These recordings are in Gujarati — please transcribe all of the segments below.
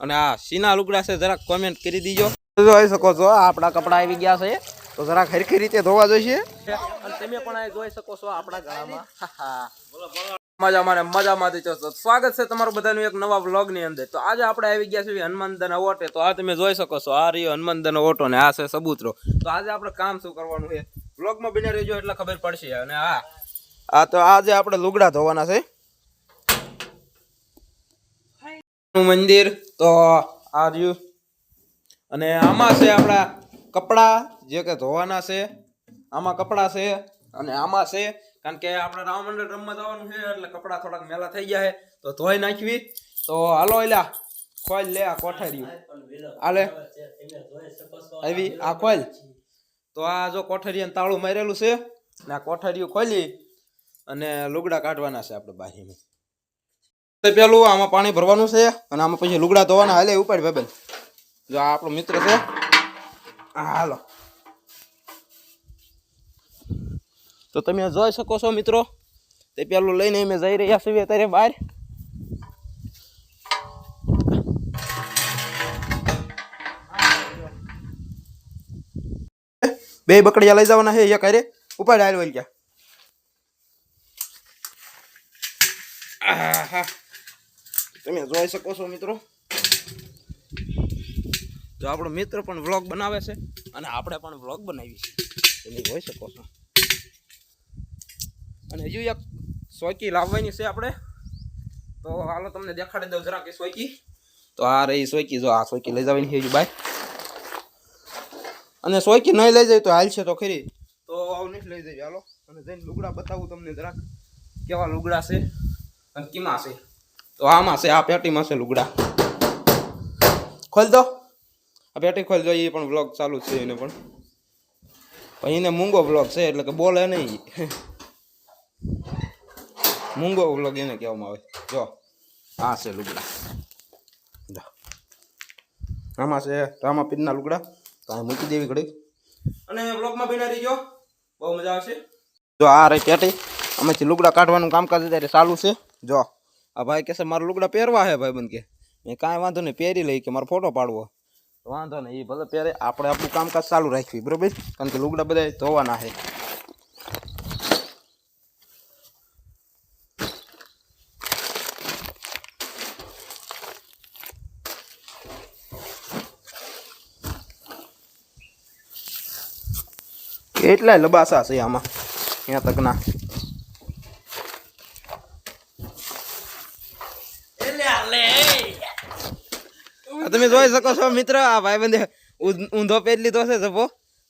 અને આ સીના લુગડા છે જરાક કોમેન્ટ કરી દીજો. જોઈ શકો છો આપણા કપડા આવી ગયા છે. તો જરાક હરખી રીતે ધોવા જોઈશે. અને તમે પણ આ જોઈ શકો છો આપણા ગળામાં. મજામાં ને મજામાંથી છો સ્વાગત છે તમારું બધાનું એક નવા બ્લોગની અંદર. તો આજે આપણે આવી ગયા છીએ હનુમાનદન ઓટે. તો આ તમે જોઈ શકો છો આ રહ્યો હનુમાનદન ઓટો ને આ છે સબૂતરો. તો આજે આપણે કામ શું કરવાનું છે? વ્લોગમાં બિને રહેજો એટલે ખબર પડશે. અને હા આ તો આજે આપણે લુગડા ધોવાના છે નું મંદિર, તો આ રહ્યું. અને આમાં છે આપણા કપડાં, જે કે ધોવાના છે. આમાં કપડાં છે અને આમાં છે, કારણ કે આપણે રામ મંડળ રમવા જવાનું છે, એટલે કપડાં થોડાક મેલા થઈ ગયા છે, તો ધોઈ નાખવી. તો હાલો એલા, ખોલ લે આ કોઠારીયું. આલે આવી, આ ખોલ. તો આ જો કોઠારીયાને તાળું મારેલું છે, ને આ કોઠારીયું ખોલી અને લુગડા કાઢવાના છે આપણે બારીમાં તો પેલું આમાં પાણી ભરવાનું છે અને આમાં પછી લુગડા ધોવાના. હાલે, ઉપાડ ભાઈ જો આપણો મિત્ર છે. હાલો. તો તમે જોઈ શકો છો મિત્રો, તે પેલું લઈને અમે જઈ રહ્યા છીએ અત્યારે બહાર. બે બકડિયા લઈ જવાના છે એક હારે ઉપાડ હાલ વળી ગયા. આહા. તમે જોઈ શકો છો મિત્રો. જો આપણો મિત્ર પણ વ્લોગ બનાવે છે અને આપણે પણ વ્લોગ બનાવી છે તમે જોઈ શકો છો. અને હજુ એક સોયકી લાવવાની છે આપણે. તો હાલો તમને દેખાડી દઉં જરા કે સોયકી. તો આ રહી સોયકી. જો આ સોયકી લઈ જવાની છે હજુ બાય. અને સોયકી નહીં લઈ જાય તો હાલ છે તો ખરી. તો આવું નહીં લઈ જઈએ હાલો. અને જઈને લુગડા બતાવું તમને જરાક. કેવા લુગડા છે અને કેમાં છે. તો આમાં છે, આ પેટીમાં છે લુગડા. ખોલ દો આ પેટી ખોલ દો એ પણ વ્લોગ ચાલુ છે એને પણ. પછી એને મૂંગો વ્લોગ છે, એટલે કે બોલે નહીં. મૂંગો વ્લોગ એને કહેવામાં આવે. જો, આ છે લુગડા. જો. આમાં છે રામાપીરના લુગડા. તો આ મૂકી દેવી ઘડી અને બ્લોગમાં ભીના રહીજો. બહુ મજા આવશે. જો, આ રહી પેટી. આમાંથી લુગડા કાઢવાનું કામકાજ અત્યારે ચાલુ છે. જો. આ ભાઈ કહેશે મારા લુગડા પહેરવા હે ભાઈ બંધ કે. મેં કાંઈ વાંધો નહીં, પહેરી લઈ કે મારો ફોટો પાડવો. વાંધો નહીં એ ભલે પહેરે, આપણે આપણું કામકાજ ચાલુ રાખવી, બરોબર? કારણ કે લુગડા બધા ધોવાના છે કેટલાય લબાસા છે આમાં ત્યાં તકના. તમે જોઈ શકો છો મિત્ર આ ભાઈ બંધ ઊંધો પહેરી લીધો છે જપો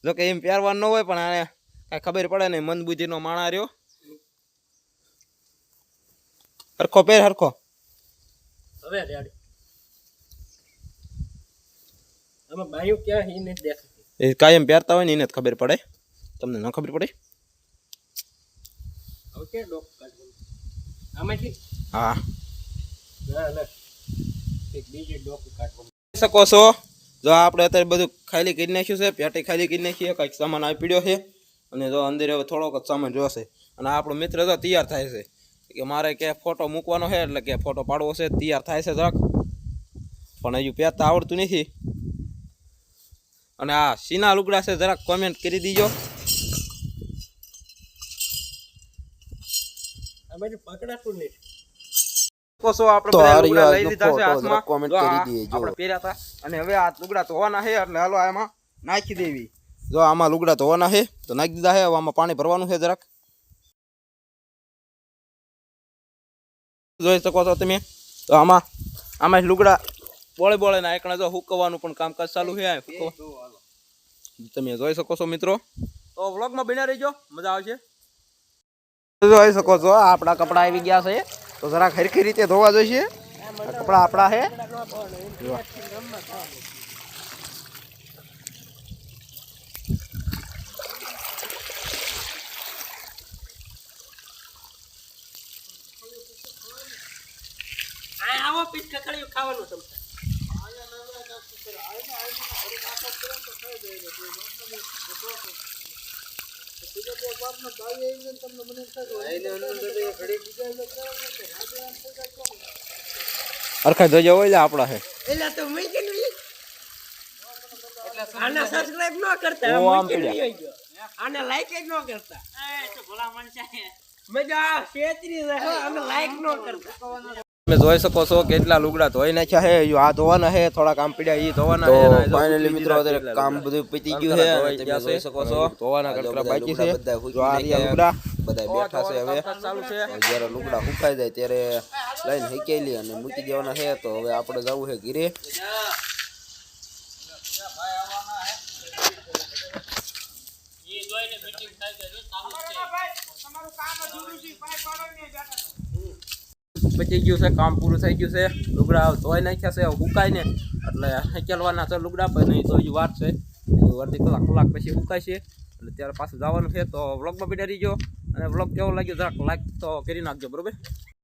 જો કે એમ પહેરવાનો ન હોય પણ આને કાંઈ ખબર પડે નહીં મંદબુદ્ધિનો માણા રહ્યો. હરખો પહેર હરખો. હવે આમાં બાયું ક્યાં હી દેખાતી. એ કાયમ પહેરતા હોય ને એને જ ખબર પડે. તમને ન ખબર પડે? ડોક આમાંથી? હા. શકો છો. જો આપણે અત્યારે બધું ખાલી કરી નાખ્યું છે પેટી ખાલી કરી નાખીએ કંઈક સામાન આવી પડ્યો છે. અને જો અંદર હવે થોડોક જ સામાન જોશે. અને આપણો મિત્ર તો તૈયાર થાય છે. કે મારે કે ફોટો મૂકવાનો છે એટલે કે ફોટો પાડવો છે તૈયાર થાય છે જરાક. પણ હજુ પહેરતા આવડતું નથી. અને આ સીના લુગડા છે જરાક કોમેન્ટ કરી દીજો. પકડાતું નહીં શકો આપણે બધા લુગડા લઈ લીધા છે હાથમાં. photo, કરી દઈએ, જો. આપણે પહેર્યા હતા. અને હવે આ લુગડા ધોવાના છે એટલે હાલો આમાં નાખી દેવી. જો આમાં લુગડા ધોવાના છે તો નાખી દીધા છે હવે આમાં પાણી ભરવાનું છે જરાક. જોઈ શકો છો તમે? તો આમાં આમાં લુગડા બોળે બોળે ના એકણા જો હુકવાનું પણ કામકાજ ચાલુ છે તમે જોઈ શકો છો મિત્રો? તો વ્લોગમાં બન્યા રહીજો મજા આવશે. જોઈ શકો છો આપણા કપડા આવી ગયા છે. તો જરાક હરખી રીતે ધોવા જોઈશે. આ કપડા આપણા હે. આવો પીસ કકડિયું ખાવાનું તમને હરખા ધોજા હોય એટલે આપણા છે એટલે તો મૂકી ને હોય આને સબસ્ક્રાઇબ ન કરતા ઓ, આમ મૂકીને પીડ્યા. આને લાઈક જ ન કરતા. મજા છેતરી જાય આને લાઈક ન કરતા. તમે જોઈ શકો છો કેટલા લુગડા ધોઈ નાખ્યા છે. યો આ ધોવાના છે થોડા કામ પડ્યા ઈ ધોવાના છે ફાઇનલી મિત્રો અત્યારે કામ બધું પતી ગયું છે તમે જોઈ શકો છો. ધોવાના કટરા બધા બાકી છે. જો આ રહ્યા લુગડા. બધા બેઠા છે હવે. છે. જ્યારે લુગડા સુકાઈ જાય ત્યારે લઈને હિકેલી અને મૂકી દેવાના છે. તો હવે આપણે જવું છે ઘીરે. પતી ગયું છે, કામ પૂરું થઈ ગયું છે. લુગડા ધોઈ નાખ્યા છે હુકાઈને એટલે હકેલવાના છે લુગડા, પણ નહીં તો હજી વાર છે. હજી અડધી કલાક કલાક પછી હુકાશે એટલે ત્યારે પાછું જવાનું છે, તો વ્લોગમાં બેઠા રહીજો અને વ્લોગ કેવો લાગ્યો, જરાક લાઈક તો કરી નાખજો, બરોબર?